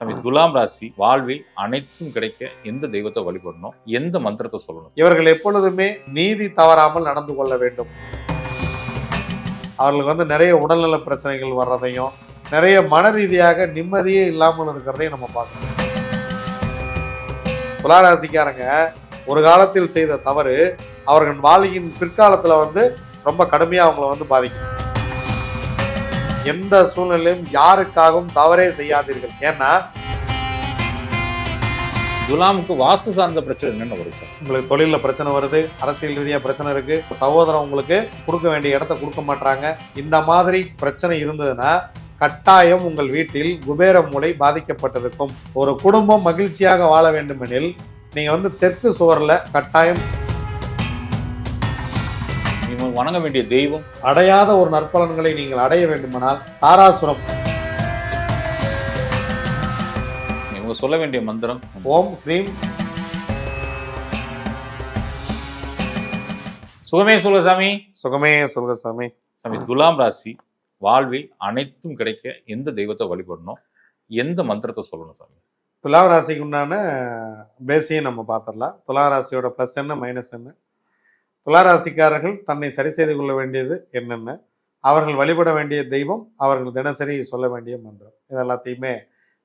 சாமி துலாம் ராசி வாழ்வில் அனைத்தும் கிடைக்க எந்த தெய்வத்தை வழிபடணும்? எந்த மந்திரத்தை சொல்லணும்? இவர்கள் எப்பொழுதுமே நீதி தவறாமல் நடந்து கொள்ள வேண்டும். அவர்களுக்கு வந்து நிறைய உடல்நல பிரச்சனைகள் வர்றதையும் நிறைய மன ரீதியாக நிம்மதியே இல்லாமல் இருக்கிறதையும் நம்ம பார்க்கணும். துளாராசிக்காரங்க ஒரு காலத்தில் செய்த தவறு அவர்கள் வாழ்க்கையின் பிற்காலத்துல வந்து ரொம்ப கடுமையா அவங்கள வந்து பாதிக்கும். எந்த சூழ்நிலையும் யாருக்காகவும் தவறே செய்யாதீர்கள். ஏன்னா துலாமுக்கு வாஸ்து சார்ந்த பிரச்சனை என்னென்ன வரும் சார் உங்களுக்கு தொழிலில் பிரச்சனை வருது அரசியல் ரீதியாக பிரச்சனை இருக்கு சகோதரன் உங்களுக்கு கொடுக்க வேண்டிய இடத்த கொடுக்க மாட்டாங்க இந்த மாதிரி பிரச்சனை இருந்ததுன்னா கட்டாயம் உங்கள் வீட்டில் குபேர மூளை பாதிக்கப்பட்டிருக்கும். ஒரு குடும்பம் மகிழ்ச்சியாக வாழ வேண்டுமெனில் நீங்க வந்து தெற்கு சுவர்ல கட்டாயம் நீங்க வணங்க வேண்டிய தெய்வம். அடையாத ஒரு நற்பலன்களை நீங்கள் அடைய வேண்டுமானால் தாராசுரம். இவங்க சொல்ல வேண்டிய மந்திரம். ஓம் ஹ்ரீம். சுகமே சொல்ல சாமி சுகமே சொல்க சாமி சாமி துலாம் ராசி வாழ்வில் அனைத்தும் கிடைக்க எந்த தெய்வத்தை வழிபடணும்? எந்த மந்திரத்தை சொல்லணும் சாமி? துலா ராசிக்கு உண்டான பேஸையும் நம்ம பார்த்துடலாம். துலா ராசியோட ப்ளஸ் என்ன மைனஸ் என்ன? துளாராசிக்காரர்கள் தன்னை சரி செய்து கொள்ள வேண்டியது என்னென்ன? அவர்கள் வழிபட வேண்டிய தெய்வம் அவர்கள் தினசரி சொல்ல வேண்டிய மந்திரம். இது எல்லாத்தையுமே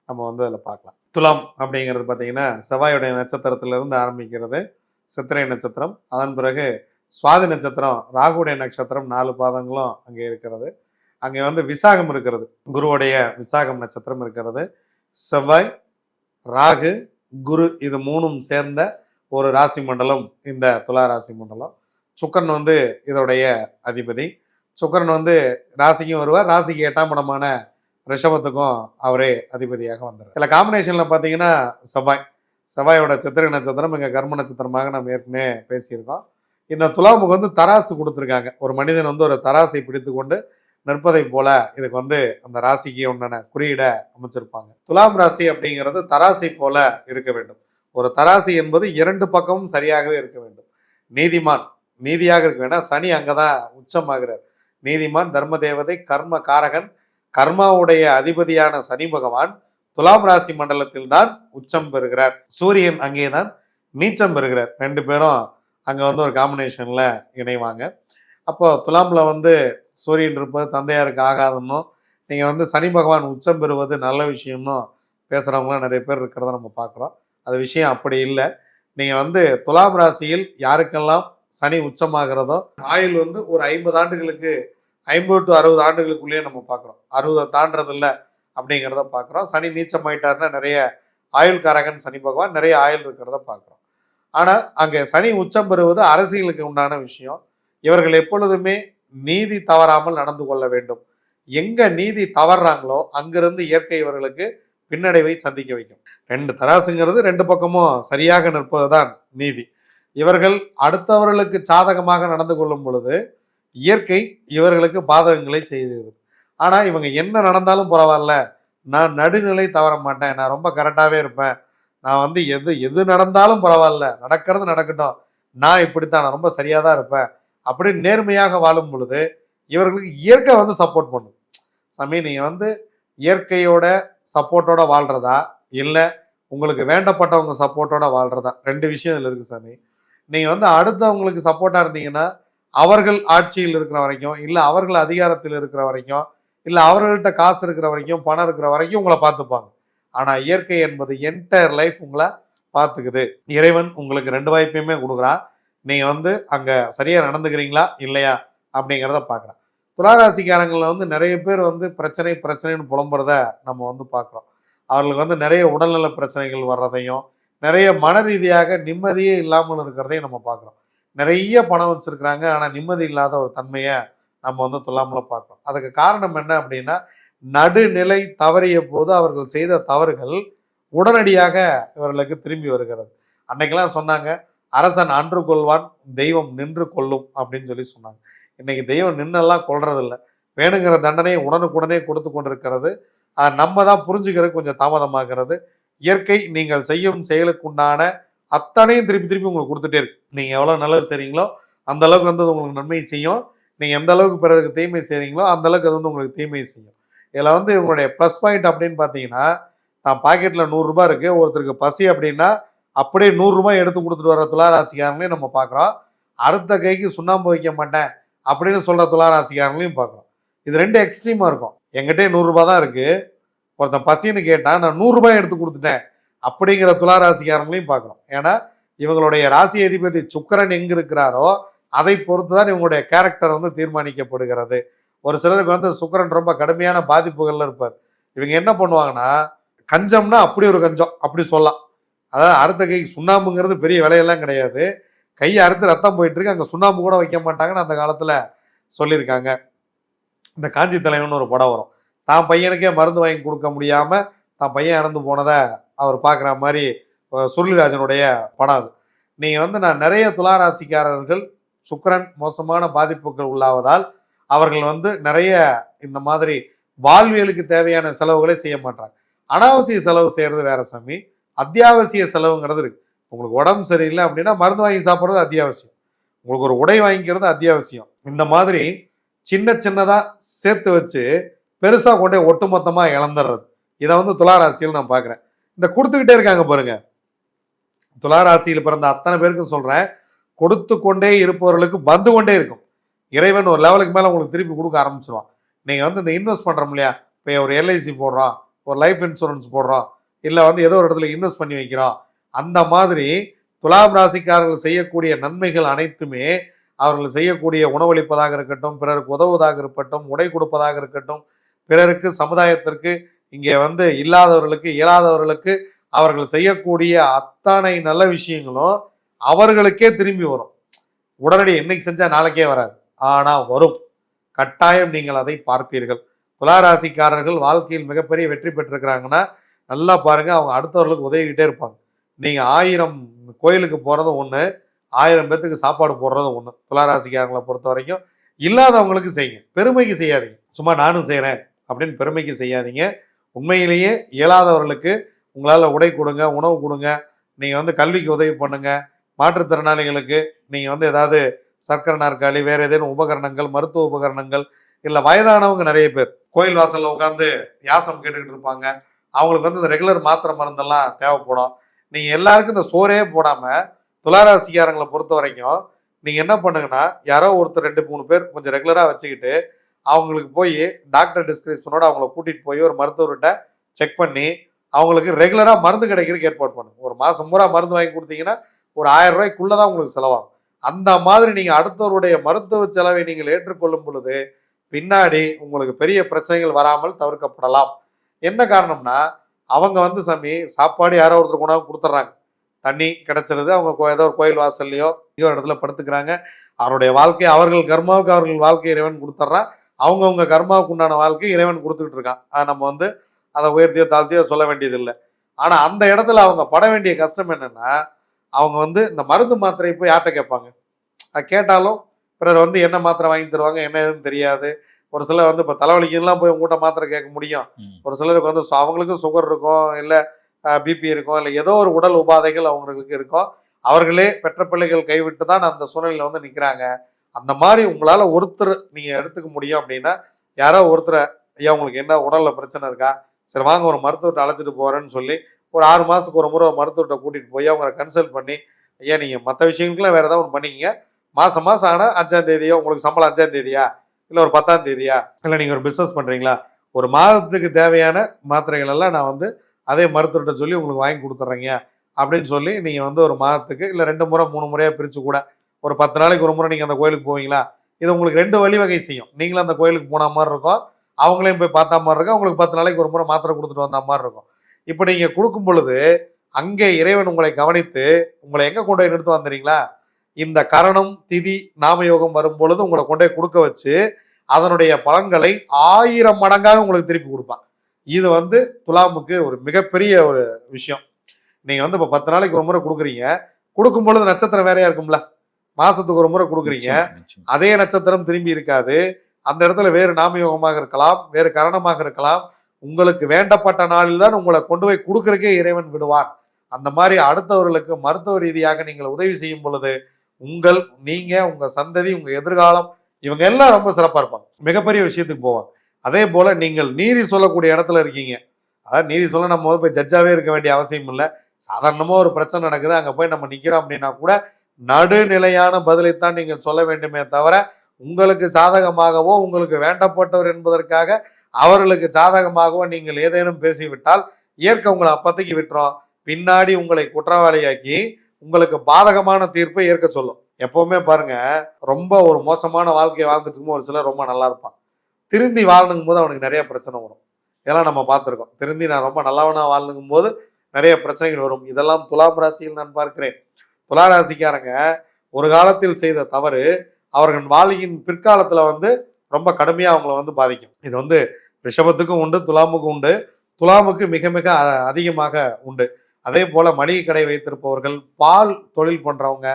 நம்ம வந்து அதில் பார்க்கலாம். துலாம் அப்படிங்கிறது பார்த்தீங்கன்னா செவ்வாயுடைய நட்சத்திரத்திலிருந்து ஆரம்பிக்கிறது. சித்திரை நட்சத்திரம் அதன் பிறகு சுவாதி நட்சத்திரம் ராகுடைய நட்சத்திரம் நாலு பாதங்களும் அங்கே இருக்கிறது. அங்கே வந்து விசாகம் இருக்கிறது. குருவுடைய விசாகம் நட்சத்திரம் இருக்கிறது. செவ்வாய் ராகு குரு இது மூணும் சேர்ந்த ஒரு ராசி மண்டலம் இந்த துலா ராசி மண்டலம். சுக்கரன் வந்து இதோடைய அதிபதி. சுக்கரன் வந்து ராசிக்கும் வருவார். ராசிக்கு எட்டாம் படமான ரிஷபத்துக்கும் அவரே அதிபதியாக வந்தார் இதில் காம்பினேஷனில் பார்த்தீங்கன்னா செவ்வாய். செவ்வாயோட சித்திரை நட்சத்திரம் இங்கே கர்ம நட்சத்திரமாக நம்ம ஏற்கனவே பேசியிருக்கோம். இந்த துலாமுக்கு வந்து தராசு கொடுத்துருக்காங்க. ஒரு மனிதன் வந்து ஒரு தராசை பிடித்து கொண்டு நிற்பதை போல இதுக்கு வந்து அந்த ராசிக்கு உண்டான குறியீடை அமைச்சிருப்பாங்க. துலாம் ராசி அப்படிங்கிறது தராசை போல இருக்க வேண்டும். ஒரு தராசி என்பது இரண்டு பக்கமும் சரியாகவே இருக்க வேண்டும். நீதிமான் நீதியாக இருக்க வேணாம் சனி அங்கே தான் உச்சமாகிறார். நீதிமான் தர்ம தேவதை கர்ம காரகன் கர்மாவுடைய அதிபதியான சனி பகவான் துலாம் ராசி மண்டலத்தில் தான் உச்சம் பெறுகிறார். சூரியன் அங்கே தான் நீச்சம் பெறுகிறார். ரெண்டு பேரும் அங்கே வந்து ஒரு காம்பினேஷனில் இணைவாங்க. அப்போ துலாமில் வந்து சூரியன் இருப்பது தந்தையாருக்கு ஆகாதுன்னும் நீங்கள் வந்து சனி பகவான் உச்சம் பெறுவது நல்ல விஷயம்னும் பேசுகிறவங்களாம் நிறைய பேர் இருக்கிறத நம்ம பார்க்குறோம். அது விஷயம் அப்படி இல்லை. நீங்கள் வந்து துலாம் ராசியில் யாருக்கெல்லாம் சனி உச்சமாகிறதோ ஆயுள் வந்து ஒரு ஐம்பது ஆண்டுகளுக்கு ஐம்பது டு அறுபது ஆண்டுகளுக்குள்ளேயே நம்ம பார்க்குறோம். அறுபதை தாண்டதில்ல அப்படிங்கிறத பார்க்குறோம். சனி நீச்சமாயிட்டாருன்னா நிறைய ஆயுள்காரகன் சனி பகவான் நிறைய ஆயுள் இருக்கிறத பார்க்குறோம். ஆனால் அங்கே சனி உச்சம் பெறுவது அரசியலுக்கு உண்டான விஷயம். இவர்கள் எப்பொழுதுமே நீதி தவறாமல் நடந்து கொள்ள வேண்டும். எங்கே நீதி தவறுறாங்களோ அங்கிருந்து இயற்கை இவர்களுக்கு பின்னடைவை சந்திக்க வைக்கும். ரெண்டு தராசுங்கிறது ரெண்டு பக்கமும் சரியாக நிற்பதுதான் நீதி. இவர்கள் அடுத்தவர்களுக்கு சாதகமாக நடந்து கொள்ளும் பொழுது இயற்கை இவர்களுக்கு பாதகங்களை செய்கிறது ஆனால் இவங்க என்ன நடந்தாலும் பரவாயில்ல. நான் நடுநிலை தவற மாட்டேன். நான் ரொம்ப கரெக்டாகவே இருப்பேன். நான் வந்து எது எது நடந்தாலும் பரவாயில்ல. நடக்கிறது நடக்கட்டும். நான் இப்படித்தான். நான் ரொம்ப சரியாக தான் இருப்பேன். அப்படின்னு நேர்மையாக வாழும் பொழுது இவர்களுக்கு இயற்கை வந்து சப்போர்ட் பண்ணும். சாமி நீங்கள் வந்து இயற்கையோட சப்போர்ட்டோட வாழ்கிறதா இல்லை உங்களுக்கு வேண்டப்பட்டவங்க சப்போர்ட்டோட வாழ்கிறதா ரெண்டு விஷயம் இதில் இருக்குது சாமி. நீங்கள் வந்து அடுத்தவங்களுக்கு சப்போர்ட்டாக இருந்தீங்கன்னா அவர்கள் ஆட்சியில் இருக்கிற வரைக்கும் இல்லை அவர்கள் அதிகாரத்தில் இருக்கிற வரைக்கும் இல்லை அவர்கள்ட்ட காசு இருக்கிற வரைக்கும் பணம் இருக்கிற வரைக்கும் உங்களை பார்த்துப்பாங்க. ஆனால் இயற்கை என்பது என்டையர் லைஃப் உங்களை பார்த்துக்குது. இறைவன் உங்களுக்கு ரெண்டு வாய்ப்பையுமே கொடுக்குறான். நீங்கள் வந்து அங்கே சரியாக நடந்துக்கிறீங்களா இல்லையா அப்படிங்கிறத பார்க்குறேன். துளாராசிக்காரங்களில் வந்து நிறைய பேர் வந்து பிரச்சனை பிரச்சனைன்னு புலம்புறத நம்ம வந்து பார்க்குறோம். அவர்களுக்கு வந்து நிறைய உடல்நல பிரச்சனைகள் வர்றதையும் நிறைய மன ரீதியாக நிம்மதியே இல்லாமல் இருக்கிறதையும் நம்ம பார்க்குறோம். நிறைய பணம் வச்சுருக்கிறாங்க ஆனால் நிம்மதி இல்லாத ஒரு தன்மையை நம்ம வந்து துல்லாமல் பார்க்குறோம். அதுக்கு காரணம் என்ன அப்படின்னா நடுநிலை தவறிய போது அவர்கள் செய்த தவறுகள் உடனடியாக இவர்களுக்கு திரும்பி வருகிறது. அன்னைக்கெல்லாம் சொன்னாங்க அரசன் அன்று கொள்வான் தெய்வம் நின்று கொள்ளும் அப்படின்னு சொல்லி சொன்னாங்க. இன்னைக்கு தெய்வம் நின்னெல்லாம் கொள்றதில்ல வேணுங்கிற தண்டனையை உடனுக்குடனே கொடுத்து கொண்டிருக்கிறது. அதை நம்ம தான் புரிஞ்சுக்கிறது கொஞ்சம் தாமதமாகிறது. இயற்கை நீங்கள் செய்யும் செயலுக்குண்டான அத்தனையும் திருப்பி திருப்பி உங்களுக்கு கொடுத்துட்டே இருக்கு. நீங்கள் எவ்வளோ நல்லது செய்றீங்களோ அந்த அளவுக்கு வந்து அது உங்களுக்கு நன்மை செய்யும். நீங்கள் எந்த அளவுக்கு பிறருக்கு தீமை செய்கிறீங்களோ அந்த அளவுக்கு அது வந்து உங்களுக்கு தீமை செய்யும். இதில் வந்து உங்களுடைய ப்ளஸ் பாயிண்ட் அப்படின்னு பார்த்தீங்கன்னா நான் பாக்கெட்ல நூறு ரூபாய் இருக்கு. ஒருத்தருக்கு பசி அப்படின்னா அப்படியே நூறு ரூபாய் எடுத்து கொடுத்துட்டு வர துளாராசிக்காரங்களையும் நம்ம பார்க்குறோம் அடுத்த கைக்கு சுண்ணாம்பு வைக்க மாட்டேன் அப்படின்னு சொல்ற துளாராசிக்காரங்களையும் பார்க்குறோம் இது ரெண்டு எக்ஸ்ட்ரீமா இருக்கும். எங்கிட்டே நூறுரூபா தான் இருக்குது ஒருத்தன் பசின்னு கேட்டால் நான் நூறுரூபாய் எடுத்து கொடுத்துட்டேன். அப்படிங்கிற துளாராசிக்காரங்களையும் பார்க்கணும். ஏன்னா இவங்களுடைய ராசி அதிபதி சுக்கரன் எங்கே இருக்கிறாரோ அதை பொறுத்து தான் இவங்களுடைய கேரக்டர் வந்து தீர்மானிக்கப்படுகிறது. ஒரு சிலருக்கு வந்து சுக்கரன் ரொம்ப கடுமையான பாதிப்புகள்ல இருப்பார். இவங்க என்ன பண்ணுவாங்கன்னா கஞ்சம்னா அப்படி ஒரு கஞ்சம் அப்படி சொல்லலாம். அதாவது அறுத்த கைக்கு சுண்ணாம்புங்கிறது பெரிய விலையெல்லாம் கிடையாது. கையை அறுத்து ரத்தம் போயிட்டு இருக்கு அங்கே சுண்ணாம்பு கூட வைக்க மாட்டாங்கன்னு அந்த காலத்தில் சொல்லியிருக்காங்க. இந்த காஞ்சி தலைவன் ஒரு படம் வரும். தான் பையனுக்கே மருந்து வாங்கி கொடுக்க முடியாம தான் பையன் இறந்து போனதை அவர் பார்க்குற மாதிரி ஒரு சுருளிராஜனுடைய படம் அது. நீங்கள் வந்து நான் நிறைய துளாராசிக்காரர்கள் சுக்கரன் மோசமான பாதிப்புகள் உள்ளாவதால் அவர்கள் வந்து நிறைய இந்த மாதிரி வாழ்வியலுக்கு தேவையான செலவுகளை செய்ய மாட்டாங்க. அனாவசிய செலவு செய்யறது வேற சாமி. அத்தியாவசிய செலவுங்கிறது இருக்கு. உங்களுக்கு உடம்பு சரியில்லை அப்படின்னா மருந்து வாங்கி சாப்பிட்றது அத்தியாவசியம். உங்களுக்கு ஒரு உடை வாங்கிக்கிறது அத்தியாவசியம். இந்த மாதிரி சின்ன சின்னதாக சேர்த்து வச்சு பெருசாக கொண்டே ஒட்டுமொத்தமாக இழந்துடுறது இதை வந்து துளாராசியில் நான் பார்க்குறேன் இந்த கொடுத்துக்கிட்டே இருக்காங்க பாருங்க. துளாராசியில் பிறந்த அத்தனை பேருக்கும் சொல்கிறேன் கொடுத்து கொண்டே இருப்பவர்களுக்கு வந்து கொண்டே இருக்கும். இறைவன் ஒரு லெவலுக்கு மேலே உங்களுக்கு திருப்பி கொடுக்க ஆரம்பிச்சிருவான். நீங்கள் வந்து இந்த இன்வெஸ்ட் பண்ணுறோம் இல்லையா? இப்போ ஒரு எல்ஐசி போடுறோம் ஒரு லைஃப் இன்சூரன்ஸ் போடுறோம் இல்லை வந்து ஏதோ ஒரு இடத்துல இன்வெஸ்ட் பண்ணி வைக்கிறோம் அந்த மாதிரி துலாம் ராசிக்காரர்கள் செய்யக்கூடிய நன்மைகள் அனைத்துமே அவர்கள் செய்யக்கூடிய உணவளிப்பதாக இருக்கட்டும் பிறருக்கு உதவுவதாக இருக்கட்டும் உடை கொடுப்பதாக இருக்கட்டும் பிறருக்கு சமுதாயத்திற்கு இங்கே வந்து இல்லாதவர்களுக்கு இயலாதவர்களுக்கு அவர்கள் செய்யக்கூடிய அத்தனை நல்ல விஷயங்களும் அவர்களுக்கே திரும்பி வரும். உடனடி என்னைக்கு செஞ்சால் நாளைக்கே வராது. ஆனால் வரும். கட்டாயம் நீங்கள் அதை பார்ப்பீர்கள். துளாராசிக்காரர்கள் வாழ்க்கையில் மிகப்பெரிய வெற்றி பெற்றிருக்கிறாங்கன்னா நல்லா பாருங்கள் அவங்க அடுத்தவர்களுக்கு உதவிக்கிட்டே இருப்பாங்க. நீங்கள் ஆயிரம் கோயிலுக்கு போகிறது ஒன்று ஆயிரம் பேத்துக்கு சாப்பாடு போடுறது ஒன்று துளாராசிக்காரங்களை பொறுத்த வரைக்கும் இல்லாதவங்களுக்கு செய்யுங்க. பெருமைக்கு செய்யாதீங்க. சும்மா நானும் செய்கிறேன் அப்படின்னு பெருமைக்கு செய்யாதீங்க. உண்மையிலேயே இயலாதவர்களுக்கு உங்களால் உடை கொடுங்க உணவு கொடுங்க நீங்கள் வந்து கல்விக்கு உதவி பண்ணுங்க. மாற்றுத்திறனாளிகளுக்கு நீங்கள் வந்து ஏதாவது சர்க்கரை நாற்காலி வேறு ஏதேனும் உபகரணங்கள் மருத்துவ உபகரணங்கள் இல்லை வயதானவங்க நிறைய பேர் கோயில் வாசலில் உட்காந்து யாசம் கேட்டுக்கிட்டு இருப்பாங்க. அவங்களுக்கு வந்து இந்த ரெகுலர் மாத்திரை மருந்தெல்லாம் தேவைப்படும். நீங்கள் எல்லாருக்கும் இந்த சோறே போடாமல் துளாராசிக்காரங்களை பொறுத்த வரைக்கும் நீங்கள் என்ன பண்ணுங்கன்னா யாரோ ஒருத்தர் ரெண்டு மூணு பேர் கொஞ்சம் ரெகுலராக வச்சுக்கிட்டு அவங்களுக்கு போய் டாக்டர் டிஸ்கிரிப்ஷனோட அவங்கள கூட்டிகிட்டு போய் ஒரு மருத்துவர்கிட்ட செக் பண்ணி அவங்களுக்கு ரெகுலராக மருந்து கிடைக்கிறதுக்கு ஏற்பாடு பண்ணுங்க. ஒரு மாதம் பூரா மருந்து வாங்கி கொடுத்தீங்கன்னா ஒரு ஆயிரம் ரூபாய்க்குள்ளே தான் உங்களுக்கு செலவாகும். அந்த மாதிரி நீங்கள் அடுத்தவருடைய மருத்துவ செலவை நீங்கள் ஏற்றுக்கொள்ளும் பொழுது பின்னாடி உங்களுக்கு பெரிய பிரச்சனைகள் வராமல் தவிர்க்கப்படலாம். என்ன காரணம்னா அவங்க வந்து சாமி சாப்பாடு யாரோ ஒருத்தர் கொண்டாந்து கொடுத்துட்றாங்க. தண்ணி கிடச்சிருது அவங்க ஏதோ ஒரு கோயில் வாசல்லையோ எங்கேயோ ஒரு இடத்துல படுத்துக்கிறாங்க. அவருடைய வாழ்க்கை அவர்கள் கர்மாவுக்கு அவர்கள் வாழ்க்கை இறைவன் கொடுத்துட்றான். அவங்கவுங்க கர்மாவுக்கு உண்டான வாழ்க்கை இறைவன் கொடுத்துக்கிட்டு இருக்கான். ஆஹ் நம்ம வந்து அதை உயர்த்தியோ தாழ்த்தியோ சொல்ல வேண்டியதில்லை. ஆனா அந்த இடத்துல அவங்க பட வேண்டிய கஷ்டம் என்னன்னா அவங்க வந்து இந்த மருந்து மாத்திரை போய் யார்கிட்ட கேட்பாங்க? அது கேட்டாலும் பிறர் வந்து என்ன மாத்திரை வாங்கி தருவாங்க என்ன ஏதுன்னு தெரியாது. ஒரு சிலர் வந்து இப்போ தலைவலிக்கெல்லாம் போய் உங்கள்கிட்ட மாத்திரை கேட்க முடியும். ஒரு சிலருக்கு வந்து அவங்களுக்கும் சுகர் இருக்கும் இல்லை பிபி இருக்கும் இல்லை ஏதோ ஒரு உடல் உபாதைகள் அவங்களுக்கு இருக்கும். அவர்களே பெற்ற பிள்ளைகள் கைவிட்டு தான் அந்த சூழ்நிலையில வந்து நிற்கிறாங்க அந்த மாதிரி உங்களால் ஒருத்தர் நீங்கள் எடுத்துக்க முடியும் அப்படின்னா யாரோ ஒருத்தரை ஐயா உங்களுக்கு என்ன உடலில் பிரச்சனை இருக்கா? சரி வாங்க ஒரு மருத்துவர்கிட்ட அழைச்சிட்டு போகிறேன்னு சொல்லி ஒரு ஆறு மாதத்துக்கு ஒரு முறை ஒரு மருத்துவர்கிட்ட கூட்டிகிட்டு போய் அவங்களை கன்சல்ட் பண்ணி ஐயா நீங்கள் மற்ற விஷயங்களுக்குலாம் வேறு ஏதாவது ஒன்று பண்ணிக்கங்க. மாதம் மாதம் ஆனால் அஞ்சாம் தேதியோ உங்களுக்கு சம்பளம் அஞ்சாம் தேதியா? இல்லை ஒரு பத்தாம் தேதியா? இல்லை நீங்கள் ஒரு பிஸ்னஸ் பண்ணுறீங்களா ஒரு மாதத்துக்கு தேவையான மாத்திரைகள் எல்லாம் நான் வந்து அதே மருத்துவர்கிட்ட சொல்லி உங்களுக்கு வாங்கி கொடுத்துட்றேங்க அப்படின்னு சொல்லி நீங்கள் வந்து ஒரு மாதத்துக்கு இல்லை ரெண்டு முறை மூணு முறையாக பிரித்து கூட ஒரு பத்து நாளைக்கு ஒரு முறை நீங்கள் அந்த கோயிலுக்கு போவீங்களா? இது உங்களுக்கு ரெண்டு வழிவகை செய்யும். நீங்களும் அந்த கோயிலுக்கு போன மாதிரி இருக்கும். அவங்களையும் போய் பார்த்தா மாதிரி இருக்கும். உங்களுக்கு பத்து நாளைக்கு ஒரு முறை மாத்திரை கொடுத்துட்டு வந்த மாதிரி இருக்கும். இப்போ நீங்கள் கொடுக்கும் பொழுது அங்கே இறைவன் உங்களை கவனித்து உங்களை எங்கே கொண்டு போய் நிறுத்து வந்துறீங்களா இந்த கரணம் திதி நாமயோகம் வரும் பொழுது உங்களை கொண்டு போய் கொடுக்க வச்சு அதனுடைய பலன்களை ஆயிரம் மடங்காக உங்களுக்கு திருப்பி கொடுப்பான். இது வந்து துலாமுக்கு ஒரு மிகப்பெரிய ஒரு விஷயம். நீங்கள் வந்து இப்போ பத்து நாளைக்கு ஒரு முறை கொடுக்குறீங்க. கொடுக்கும் பொழுது நட்சத்திரம் வேறையா இருக்கும்ல? மாசத்துக்கு ஒரு முறை கொடுக்குறீங்க. அதே நட்சத்திரம் திரும்பி இருக்காது. அந்த இடத்துல வேறு நாமயோகமாக இருக்கலாம் வேறு கரணமாக இருக்கலாம். உங்களுக்கு வேண்டப்பட்ட நாளில் தான் உங்களை கொண்டு போய் கொடுக்கறக்கே இறைவன் விடுவான். அந்த மாதிரி அடுத்தவர்களுக்கு மருத்துவ ரீதியாக நீங்கள் உதவி செய்யும் பொழுது உங்கள் நீங்க உங்க சந்ததி உங்க எதிர்காலம் இவங்க எல்லாம் ரொம்ப சிறப்பா இருப்பாங்க. மிகப்பெரிய விஷயத்துக்கு போவாங்க. அதே போல நீங்கள் நீதி சொல்லக்கூடிய இடத்துல இருக்கீங்க. அதாவது நீதி சொல்ல நம்ம போய் ஜட்ஜாவே இருக்க வேண்டிய அவசியம் இல்லை சாதாரணமா ஒரு பிரச்சனை நடக்குது அங்க போய் நம்ம நிக்கிறோம் அப்படின்னா கூட நடுநிலையான பதிலைத்தான் நீங்கள் சொல்ல வேண்டுமே தவிர உங்களுக்கு சாதகமாகவோ உங்களுக்கு வேண்டப்பட்டவர் என்பதற்காக அவர்களுக்கு சாதகமாகவோ நீங்கள் ஏதேனும் பேசிவிட்டால் இயற்கை உங்களை அப்பத்தைக்கு விட்டுரும். பின்னாடி உங்களை குற்றவாளியாக்கி உங்களுக்கு பாதகமான தீர்ப்பை ஏற்க சொல்லும். எப்பவுமே பாருங்க ரொம்ப ஒரு மோசமான வாழ்க்கையை வாழ்ந்துட்டு இருக்கும்போது ஒரு சிலர் ரொம்ப நல்லா இருப்பான் திருந்தி வாழணுங்கும் போது அவனுக்கு நிறைய பிரச்சனை வரும். இதெல்லாம் நம்ம பார்த்துருக்கோம். திருந்தி நான் ரொம்ப நல்லவனா வாழணுங்கும் போது நிறைய பிரச்சனைகள் வரும். இதெல்லாம் துலாம் ராசியில் நான் பார்க்கிறேன். துலா ராசிக்காரங்க ஒரு காலத்தில் செய்த தவறு அவர்கள் வாழ்க்கையின் பிற்காலத்தில் வந்து ரொம்ப கடுமையாக அவங்கள வந்து பாதிக்கும். இது வந்து ரிஷபத்துக்கும் உண்டு துலாமுக்கும் உண்டு. துலாமுக்கு மிக மிக அதிகமாக உண்டு. அதே போல் மளிகை கடை வைத்திருப்பவர்கள் பால் தொழில் பண்ணுறவங்க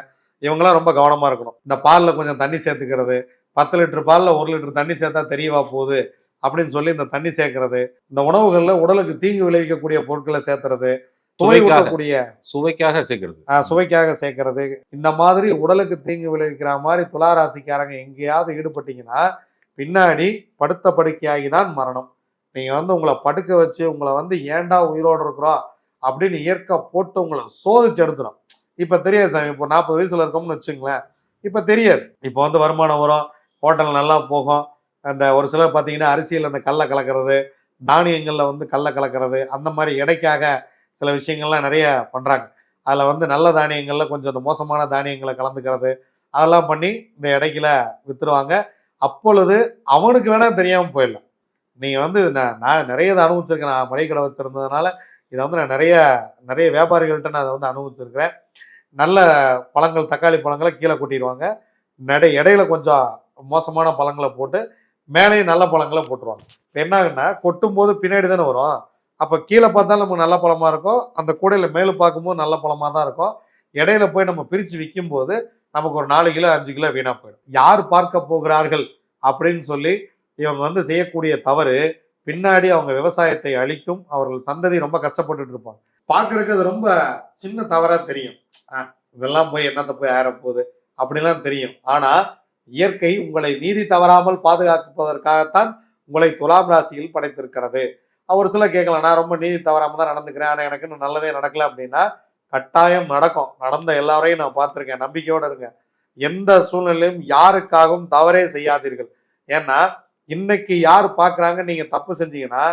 இவங்கெல்லாம் ரொம்ப கவனமாக இருக்கணும். இந்த பாலில் கொஞ்சம் தண்ணி சேர்த்துக்கிறது பத்து லிட்டர் பாலில் ஒரு லிட்டர் தண்ணி சேர்த்தா தெரியவா போகுது அப்படின்னு சொல்லி இந்த தண்ணி சேர்க்கறது இந்த உணவுகளில் உடலுக்கு தீங்கு விளைவிக்கக்கூடிய பொருட்களை சேர்த்துறது சுவைக்காக. சுவைக்காக சேர்க்கிறது. சுவைக்காக சேர்க்கறது. இந்த மாதிரி உடலுக்கு தீங்கு விளைவிக்கிற மாதிரி துலா ராசிக்காரங்க எங்கேயாவது ஈடுபட்டீங்கன்னா பின்னாடி படுத்த படுக்கையாகி தான் மரணம். நீங்க வந்து உங்களை படுக்க வச்சு உங்களை வந்து ஏன்டா உயிரோடு இருக்கிறோம் அப்படின்னு இயற்கை போட்டு உங்களை சோதிச்சு எடுத்துரும். இப்ப தெரியாது சாமி இப்போ நாற்பது வயசுல இருக்கோம்னு வச்சுங்களேன் இப்ப தெரியாது. இப்போ வந்து வருமானம் வரும் ஹோட்டல் நல்லா போகும். அந்த ஒரு சிலர் பார்த்தீங்கன்னா அரிசியில் அந்த கல்லை கலக்கிறது தானியங்கள்ல வந்து கல்லை கலக்கிறது அந்த மாதிரி எடைக்காக சில விஷயங்கள்லாம் நிறைய பண்ணுறாங்க அதில் வந்து நல்ல தானியங்களில் கொஞ்சம் இந்த மோசமான தானியங்களை கலந்துக்கிறது அதெல்லாம் பண்ணி இந்த இடைக்கில விற்றுருவாங்க அப்பொழுது அவனுக்கு வேணால் தெரியாமல் போயிடலாம். நீங்கள் வந்து நான் நான் நிறைய இதை அனுபவிச்சிருக்கேன். நான் மளிகை கடை வச்சுருந்ததுனால இதை வந்து நான் நிறைய நிறைய வியாபாரிகள்கிட்ட நான் அதை வந்து அனுபவிச்சிருக்கிறேன். நல்ல பழங்கள் தக்காளி பழங்களை கீழே கொட்டிடுவாங்க. நடை இடையில கொஞ்சம் மோசமான பழங்களை போட்டு மேலேயும் நல்ல பழங்களை போட்டுருவாங்க. இப்ப என்ன ஆகுன்னா கொட்டும் போது பின்னாடி தானே வரும். அப்போ கீழே பார்த்தாலும் நமக்கு நல்ல பழமாக இருக்கும். அந்த கூடையில் மேலே பார்க்கும்போது நல்ல பழமாக தான் இருக்கும். இடையில போய் நம்ம பிரித்து விற்கும் போது நமக்கு ஒரு நாலு கிலோ அஞ்சு கிலோ வீணாக போயிடும். யார் பார்க்க போகிறார்கள் அப்படின்னு சொல்லி இவங்க வந்து செய்யக்கூடிய தவறு பின்னாடி அவங்க விவசாயத்தை அழிக்கும் அவர்கள் சந்ததி ரொம்ப கஷ்டப்பட்டுட்டு இருப்பாங்க. பார்க்கறதுக்கு அது ரொம்ப சின்ன தவறாக தெரியும். இதெல்லாம் போய் என்னத்த போய் ஆறப்போகுது அப்படிலாம் தெரியும். ஆனால் இயற்கை உங்களை நீதி தவறாமல் பாதுகாப்பதற்காகத்தான் உங்களை துலாம் ராசியில் படைத்திருக்கிறது. ஒரு சில கேட்கலாம் நான் ரொம்ப நீதி தவறாம தான் நடந்துக்கிறேன். ஆனால் எனக்கு இன்னும் நல்லதே நடக்கல. அப்படின்னா கட்டாயம் நடக்கும். நடந்த எல்லாரையும் நான் பார்த்துருக்கேன். நம்பிக்கையோடு இருங்க. எந்த சூழ்நிலையும் யாருக்காகவும் தவறே செய்யாதீர்கள். ஏன்னா இன்னைக்கு யார் பார்க்குறாங்க நீங்கள் தப்பு செஞ்சீங்கன்னா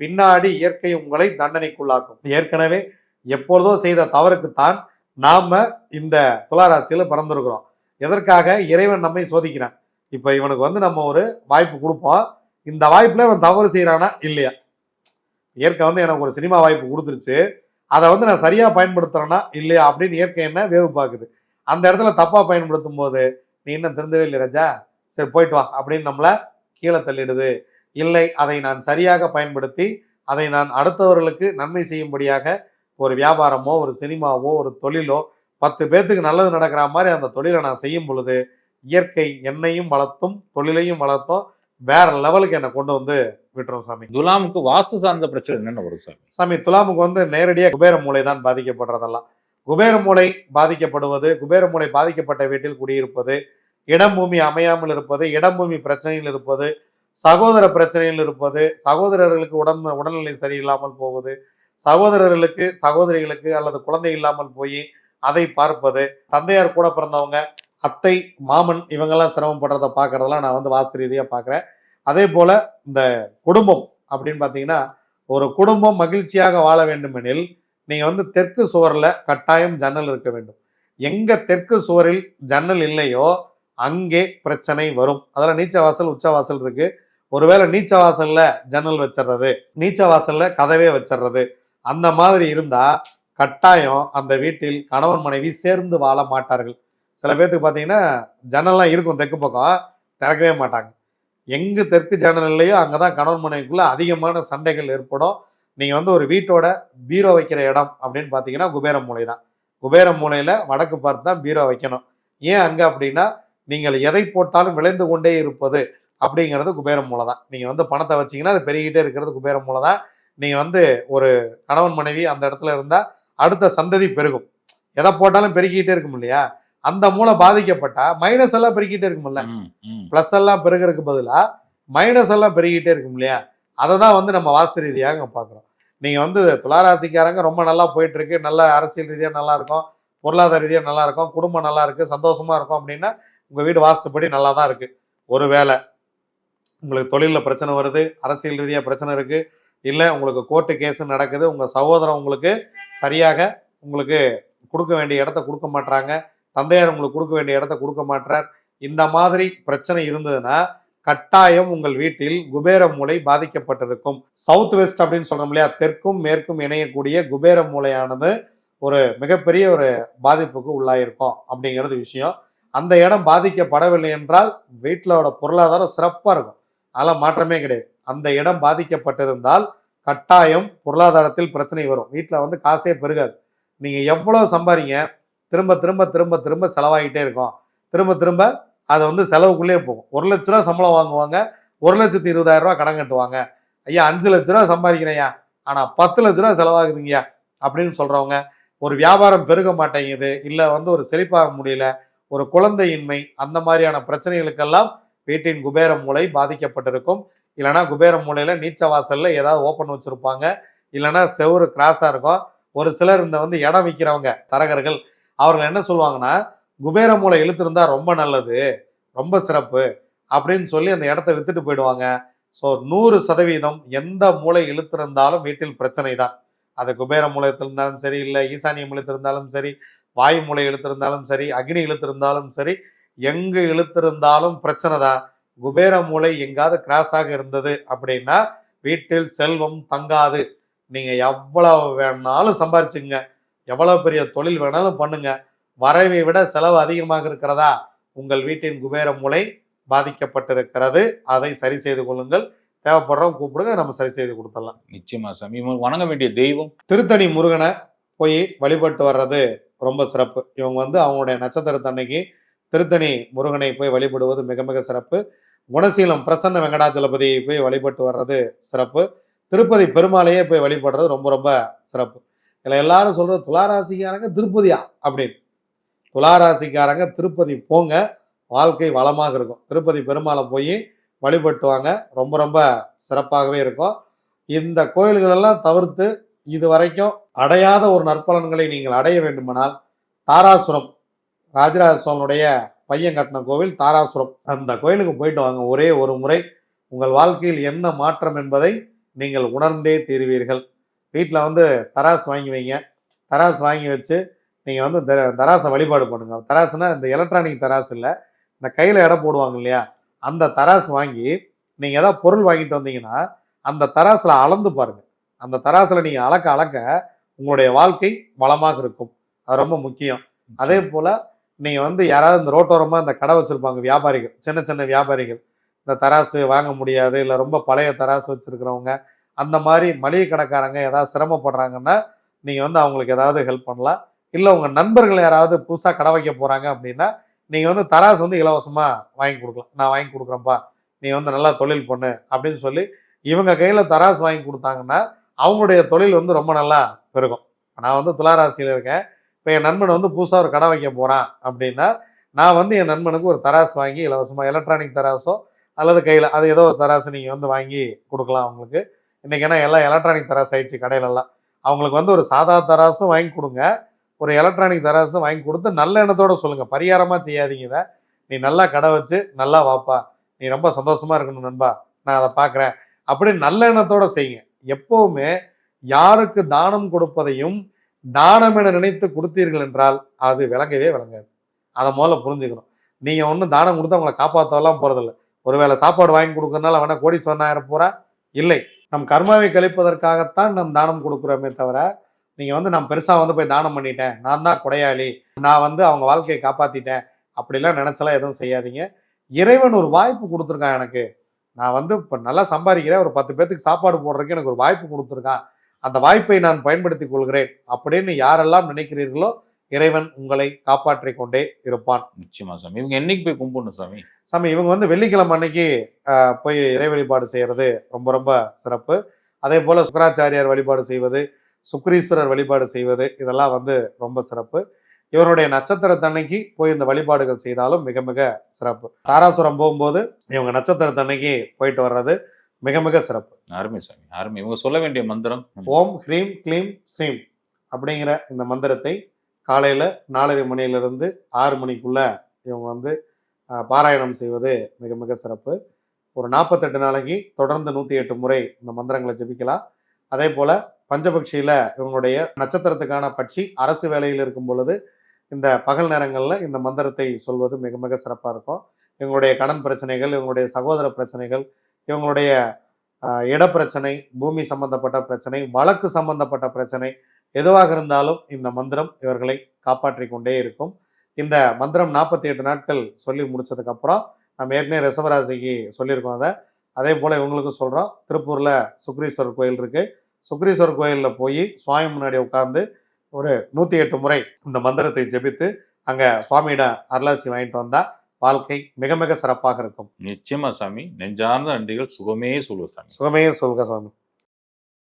பின்னாடி இயற்கை உங்களை தண்டனைக்குள்ளாக்கும். ஏற்கனவே எப்பொழுதோ செய்த தவறுக்குத்தான் நாம் இந்த துளாராசியில் பிறந்திருக்கிறோம். எதற்காக? இறைவன் நம்மை சோதிக்கிறான். இப்போ இவனுக்கு வந்து நம்ம ஒரு வாய்ப்பு கொடுப்போம். இந்த வாய்ப்பில் இவன் தவறு செய்கிறானா இல்லையா? இயற்கை வந்து எனக்கு ஒரு சினிமா வாய்ப்பு கொடுத்துருச்சு. அதை வந்து நான் சரியாக பயன்படுத்துகிறேன்னா இல்லையா அப்படின்னு இயற்கை என்ன வேவு பார்க்குது. அந்த இடத்துல தப்பாக பயன்படுத்தும் போது நீ இன்னும் திருந்தவே இல்லை ரஜா. சரி போயிட்டு வா. அப்படின்னு நம்மளை கீழே தள்ளிடுது. இல்லை அதை நான் சரியாக பயன்படுத்தி அதை நான் அடுத்தவர்களுக்கு நன்மை செய்யும்படியாக ஒரு வியாபாரமோ ஒரு சினிமாவோ ஒரு தொழிலோ பத்து பேர்த்துக்கு நல்லது நடக்கிற மாதிரி அந்த தொழிலை நான் செய்யும் பொழுது இயற்கை என்னையும் வளர்த்தும் தொழிலையும் வளர்த்தும் வேற லெவலுக்கு என்னை கொண்டு வந்து விட்டுரும் சாமி. துலாமுக்கு வாஸ்து சார்ந்த பிரச்சனை என்னென்ன வரும் சார் சாமி துலாமுக்கு வந்து நேரடியாக குபேர மூளை தான் பாதிக்கப்படுறதெல்லாம். குபேர மூளை பாதிக்கப்படுவது குபேர மூளை பாதிக்கப்பட்ட வீட்டில் குடியிருப்பது இடம் பூமி அமையாமல் இருப்பது இடம் பூமி பிரச்சனையில் இருப்பது சகோதர பிரச்சனையில் இருப்பது சகோதரர்களுக்கு உடன் உடல்நிலை சரியில்லாமல் போவது சகோதரர்களுக்கு சகோதரிகளுக்கு அல்லது குழந்தை இல்லாமல் போய் அதை பார்ப்பது தந்தையார் கூட பிறந்தவங்க அத்தை மாமன் இவங்கெல்லாம் சிரமப்படுறத பார்க்கறதெல்லாம் நான் வந்து வாஸ்து ரீதியாக பார்க்குறேன். அதே போல இந்த குடும்பம் அப்படின்னு பார்த்தீங்கன்னா ஒரு குடும்பம் மகிழ்ச்சியாக வாழ வேண்டுமெனில் நீங்க வந்து தெற்கு சுவரில் கட்டாயம் ஜன்னல் இருக்க வேண்டும். எங்க தெற்கு சுவரில் ஜன்னல் இல்லையோ அங்கே பிரச்சனை வரும். அதில் நீச்ச வாசல் உச்ச வாசல் இருக்கு. ஒருவேளை நீச்ச வாசல்ல ஜன்னல் வச்சிடுறது நீச்ச வாசல்ல கதவே வச்சிடுறது அந்த மாதிரி இருந்தா கட்டாயம் அந்த வீட்டில் கணவன் மனைவி சேர்ந்து வாழ மாட்டார்கள். சில பேர்த்துக்கு பார்த்தீங்கன்னா ஜன்னல்லாம் இருக்கும் தெற்கு பக்கம் திறக்கவே மாட்டாங்க. எங்கு தெற்கு ஜனநிலையோ அங்கே தான் கணவன் மனைவிக்குள்ளே அதிகமான சண்டைகள் ஏற்படும். நீங்கள் வந்து ஒரு வீட்டோட பீரோ வைக்கிற இடம் அப்படின்னு பார்த்தீங்கன்னா குபேர மூலை தான். குபேர மூலையில் வடக்கு பார்த்து தான் பீரோ வைக்கணும். ஏன் அங்கே அப்படின்னா நீங்கள் எதை போட்டாலும் விளைந்து கொண்டே இருப்பது அப்படிங்கிறது குபேர மூலை தான். நீங்கள் வந்து பணத்தை வச்சீங்கன்னா அது பெருகிட்டே இருக்கிறது குபேர மூலை தான். நீங்கள் வந்து ஒரு கணவன் மனைவி அந்த இடத்துல இருந்தால் அடுத்த சந்ததி பெருகும். எதை போட்டாலும் பெருகிக்கிட்டே இருக்கும் இல்லையா? அந்த மூளை பாதிக்கப்பட்டா மைனஸ் எல்லாம் பெருகிட்டே இருக்கும்ல. ப்ளஸ் எல்லாம் பெருகிறதுக்கு பதிலாக மைனஸ் எல்லாம் பெருகிட்டே இருக்கும் இல்லையா? அதை தான் வந்து நம்ம வாஸ்து ரீதியாக பார்க்குறோம் நீங்கள் வந்து துளாராசிக்காரங்க ரொம்ப நல்லா போயிட்டு இருக்கு நல்ல அரசியல் ரீதியாக நல்லா இருக்கும். பொருளாதார ரீதியாக நல்லா இருக்கும். குடும்பம் நல்லா இருக்கு. சந்தோஷமா இருக்கும் அப்படின்னா உங்கள் வீடு வாஸ்துப்படி நல்லா தான் இருக்கு ஒருவேளை உங்களுக்கு தொழிலில் பிரச்சனை வருது அரசியல் ரீதியாக பிரச்சனை இருக்கு இல்லை உங்களுக்கு கோர்ட்டு கேஸ் நடக்குது உங்கள் சகோதரன் உங்களுக்கு சரியாக உங்களுக்கு கொடுக்க வேண்டிய இடத்த கொடுக்க மாட்றாங்க தந்தையார் உங்களுக்கு கொடுக்க வேண்டிய இடத்த கொடுக்க மாட்டார் இந்த மாதிரி பிரச்சனை இருந்ததுன்னா கட்டாயம் உங்கள் வீட்டில் குபேர மூளை பாதிக்கப்பட்டிருக்கும். சவுத் வெஸ்ட் அப்படின்னு சொல்றோம் இல்லையா? தெற்கும் மேற்கும் இணையக்கூடிய குபேர மூளையானது ஒரு மிகப்பெரிய ஒரு பாதிப்புக்கு உள்ளாயிருக்கும் அப்படிங்கிறது விஷயம். அந்த இடம் பாதிக்கப்படவில்லை என்றால் வீட்டிலோட பொருளாதாரம் சிறப்பாக இருக்கும். அதெல்லாம் மாற்றமே கிடையாது. அந்த இடம் பாதிக்கப்பட்டிருந்தால் கட்டாயம் பொருளாதாரத்தில் பிரச்சனை வரும். வீட்டில் வந்து காசே பெருகாது. நீங்கள் எவ்வளோ சம்பாதிங்க திரும்ப திரும்ப திரும்ப திரும்ப செலவாகிட்டே இருக்கும். திரும்ப திரும்ப அது வந்து செலவுக்குள்ளேயே போகும். ஒரு லட்ச ரூபா சம்பளம் வாங்குவாங்க. ஒரு லட்சத்தி இருபதாயிரம் ரூபா கடன் கட்டுவாங்க. ஐயா அஞ்சு லட்ச ரூபா சம்பாதிக்கிறேயா ஆனால் பத்து லட்ச ரூபா செலவாகுதுங்கய்யா அப்படின்னு சொல்கிறவங்க ஒரு வியாபாரம் பெருக மாட்டேங்குது. இல்லை வந்து ஒரு செழிப்பாக முடியல. ஒரு குழந்தையின்மை அந்த மாதிரியான பிரச்சனைகளுக்கெல்லாம் வீட்டின் குபேர மூளை பாதிக்கப்பட்டிருக்கும். இல்லைன்னா குபேர மூலையில் நீச்ச வாசலில் ஏதாவது ஓப்பன் வச்சுருப்பாங்க. இல்லைன்னா செவுரு கிராஸாக இருக்கும். ஒரு சிலர் இந்த வந்து இடம் விற்கிறவங்க தரகர்கள் அவர்கள் என்ன சொல்லுவாங்கன்னா குபேர மூளை இழுத்திருந்தா ரொம்ப நல்லது ரொம்ப சிறப்பு அப்படின்னு சொல்லி அந்த இடத்த வித்துட்டு போயிடுவாங்க. ஸோ நூறு சதவீதம் எந்த மூளை இழுத்திருந்தாலும் வீட்டில் பிரச்சனை தான். அது குபேர மூளை இருந்தாலும் சரி இல்லை ஈசானிய இழுத்திருந்தாலும் இருந்தாலும் சரி வாயு மூலை இழுத்திருந்தாலும் சரி அக்னி இழுத்திருந்தாலும் சரி எங்கு இழுத்திருந்தாலும் பிரச்சனை தான். குபேர மூலை எங்காவது கிராஸாக இருந்தது அப்படின்னா வீட்டில் செல்வம் தங்காது. நீங்கள் எவ்வளவு வேணாலும் சம்பாரிச்சுங்க எவ்வளவு பெரிய தொழில் வேணாலும் பண்ணுங்க. வரவை விட செலவு அதிகமாக இருக்கிறதா? உங்கள் வீட்டின் குபேர மூலை பாதிக்கப்பட்டிருக்கிறது. அதை சரி செய்து கொள்ளுங்கள். தேவைப்படுறவங்க கூப்பிடுங்க நம்ம சரி செய்து கொடுத்துடலாம். நிச்சயமா சாமி. வணங்க வேண்டிய தெய்வம். திருத்தணி முருகனை போய் வழிபட்டு வர்றது ரொம்ப சிறப்பு. இவங்க வந்து அவங்களுடைய நட்சத்திரத்தன்னைக்கு திருத்தணி முருகனை போய் வழிபடுவது மிக மிக சிறப்பு. குணசீலம் பிரசன்ன வெங்கடாச்சலபதியை போய் வழிபட்டு வர்றது சிறப்பு. திருப்பதி பெருமாளையே போய் வழிபடுறது ரொம்ப ரொம்ப சிறப்பு. இதில் எல்லாரும் சொல்கிற துளாராசிக்காரங்க திருப்பதியா அப்படின்னு. துளாராசிக்காரங்க திருப்பதி போங்க. வாழ்க்கை வளமாக இருக்கும். திருப்பதி பெருமாளை போய் வழிபட்டுவாங்க. ரொம்ப ரொம்ப சிறப்பாகவே இருக்கும். இந்த கோயில்களெல்லாம் தவிர்த்து இது வரைக்கும் அடையாத ஒரு நற்பலன்களை நீங்கள் அடைய வேண்டுமானால் தாராசுரம் ராஜராஜ சோழனுடைய பையன் கட்டின கோவில் தாராசுரம். அந்த கோயிலுக்கு போயிட்டு வாங்க. ஒரே ஒரு முறை உங்கள் வாழ்க்கையில் என்ன மாற்றம் என்பதை நீங்கள் உணர்ந்தே தீருவீர்கள். வீட்டில் வந்து தராசு வாங்கி வைங்க. தராசு வாங்கி வச்சு நீங்கள் வந்து த- தராசை வழிபாடு பண்ணுங்க. தராசுனா இந்த எலக்ட்ரானிக் தராசு இல்லை. இந்த கையில் எடை போடுவாங்க இல்லையா? அந்த தராசு வாங்கி நீங்கள் ஏதாவது பொருள் வாங்கிட்டு வந்தீங்கன்னா அந்த தராசில் அளந்து பாருங்க. அந்த தராசில் நீங்கள் அளக்க அளக்க உங்களுடைய வாழ்க்கை வளமாக இருக்கும். அது ரொம்ப முக்கியம். அதே போல் நீங்கள் வந்து யாராவது இந்த ரோட்டோரமாக இந்த கடை வச்சுருப்பாங்க வியாபாரிகள் சின்ன சின்ன வியாபாரிகள். இந்த தராசு வாங்க முடியாது இல்லை ரொம்ப பழைய தராசு வச்சுருக்கிறவங்க. அந்த மாதிரி மளிகை கடைக்காரங்க ஏதாவது சிரமப்படுறாங்கன்னா நீங்கள் வந்து அவங்களுக்கு ஏதாவது ஹெல்ப் பண்ணலாம். இல்லை உங்கள் நண்பர்கள் யாராவது புதுசாக கடை வைக்க போகிறாங்க அப்படின்னா நீங்கள் வந்து தராசு வந்து இலவசமாக வாங்கி கொடுக்கலாம். நான் வாங்கி கொடுக்குறேன்ப்பா. நீ வந்து நல்லா தொழில் பண்ணு அப்படின்னு சொல்லி இவங்க கையில் தராசு வாங்கி கொடுத்தாங்கன்னா அவங்களுடைய தொழில் வந்து ரொம்ப நல்லா பெருகும். நான் வந்து துளாராசியில் இருக்கேன். இப்போ என் நண்பன் வந்து புதுசாக ஒரு கடை வைக்க போகிறான் அப்படின்னா நான் வந்து என் நண்பனுக்கு ஒரு தராசு வாங்கி இலவசமாக எலக்ட்ரானிக் தராசோ அல்லது கையில் அது ஏதோ ஒரு தராசு நீங்கள் வந்து வாங்கி கொடுக்கலாம் அவங்களுக்கு. இன்றைக்கி ஏன்னா எல்லாம் எலக்ட்ரானிக் தராசு ஆயிடுச்சு கடையிலலாம் அவங்களுக்கு வந்து ஒரு சாதா தராசும் வாங்கி கொடுங்க. ஒரு எலக்ட்ரானிக் தராசும் வாங்கி கொடுத்து நல்ல எண்ணத்தோடு சொல்லுங்கள் பரிகாரமாக செய்யாதீங்க இதை. நீ நல்லா கடை வச்சு நல்லா வாப்பா. நீ ரொம்ப சந்தோஷமாக இருக்கணும் நண்பா. நான் அதை பார்க்குறேன். அப்படி நல்ல எண்ணத்தோடு செய்யுங்க. எப்போவுமே யாருக்கு தானம் கொடுப்பதையும் தானம் என நினைத்து கொடுத்தீர்கள் என்றால் அது விளங்கவே விளங்காது. அதை முதல்ல புரிஞ்சுக்கணும். நீங்கள் ஒன்றும் தானம் கொடுத்து அவங்கள காப்பாற்றலாம் போகிறதில்ல ஒருவேளை சாப்பாடு வாங்கி கொடுக்கறனால அவனா கோடி சொன்னாயிரம் போகிறா இல்லை. நம் கர்மாவை கழிப்பதற்காகத்தான் நம் தானம் கொடுக்குறோமே தவிர நீங்கள் வந்து நான் பெருசாக வந்து போய் தானம் பண்ணிட்டேன் நான் தான் கொடையாளி நான் வந்து அவங்க வாழ்க்கையை காப்பாற்றிட்டேன் அப்படிலாம் நினச்சலாம் எதுவும் செய்யாதீங்க. இறைவன் ஒரு வாய்ப்பு கொடுத்துருக்கான் எனக்கு. நான் வந்து இப்போ நல்லா சம்பாதிக்கிறேன் ஒரு பத்து பேர்த்துக்கு சாப்பாடு போடுறதுக்கு எனக்கு ஒரு வாய்ப்பு கொடுத்துருக்கான். அந்த வாய்ப்பை நான் பயன்படுத்திக் கொள்கிறேன் அப்படின்னு யாரெல்லாம் நினைக்கிறீர்களோ இறைவன் உங்களை காப்பாற்றிக் கொண்டே இருப்பான். நிச்சயமா சாமி. இவங்க என்னைக்கு போய் கும்பிடணும் சாமி? சாமி இவங்க வந்து வெள்ளிக்கிழமை அன்னைக்கு போய் இறை வழிபாடு செய்யறது ரொம்ப ரொம்ப சிறப்பு. அதே போல சுக்கராச்சாரியார் வழிபாடு செய்வது சுக்ரீஸ்வரர் வழிபாடு செய்வது இதெல்லாம் வந்து ரொம்ப சிறப்பு. இவருடைய நட்சத்திரத்தன்னைக்கு போய் இந்த வழிபாடுகள் செய்தாலும் மிக மிக சிறப்பு. தாராசுரம் போகும்போது இவங்க நட்சத்திரத்தன்னைக்கு போயிட்டு வர்றது மிக மிக சிறப்பு. அருமை சாமி அருமை. இவங்க சொல்ல வேண்டிய மந்திரம். ஓம் ஹ்ரீம் க்ளீம் ஸ்ரீம் அப்படிங்கிற இந்த மந்திரத்தை காலையில் நாலரை மணியிலிருந்து ஆறு மணிக்குள்ளே இவங்க வந்து பாராயணம் செய்வது மிக மிக சிறப்பு. ஒரு நாற்பத்தெட்டு நாளைக்கு தொடர்ந்து நூற்றி எட்டு முறை இந்த மந்திரங்களை ஜபிக்கலாம். அதே போல் பஞ்சபக்ஷியில் இவங்களுடைய நட்சத்திரத்துக்கான பட்சி அரசு வேலையில் இருக்கும் பொழுது இந்த பகல் நேரங்களில் இந்த மந்திரத்தை சொல்வது மிக மிக சிறப்பாக இருக்கும். இவங்களுடைய கடன் பிரச்சனைகள் இவங்களுடைய சகோதர பிரச்சனைகள் இவங்களுடைய இடப்பிரச்சனை பூமி சம்பந்தப்பட்ட பிரச்சனை வழக்கு சம்பந்தப்பட்ட பிரச்சனை எதுவாக இருந்தாலும் இந்த மந்திரம் இவர்களை காப்பாற்றி கொண்டே இருக்கும். இந்த மந்திரம் நாற்பத்தி எட்டு நாட்கள் சொல்லி முடிச்சதுக்கு அப்புறம் நம்ம ஏற்கனவே ரிசவராசிக்கு சொல்லியிருக்கோம் அதை. அதே போல் இவங்களுக்கும் சொல்கிறோம் திருப்பூரில் சுக்ரீஸ்வரர் கோயில் இருக்கு. சுக்ரீஸ்வரர் கோயிலில் போய் சுவாமி முன்னாடி உட்கார்ந்து ஒரு நூற்றி எட்டு முறை இந்த மந்திரத்தை ஜெபித்து அங்கே சுவாமியிடம் அருளாசி வாங்கிட்டு வந்தால் வாழ்க்கை மிக மிக சிறப்பாக இருக்கும். நிச்சயமா சாமி. நெஞ்சார்ந்த நன்றிகள். சுகமே சொல்லுவ சாமி. சுகமே சொல்க சுவாமி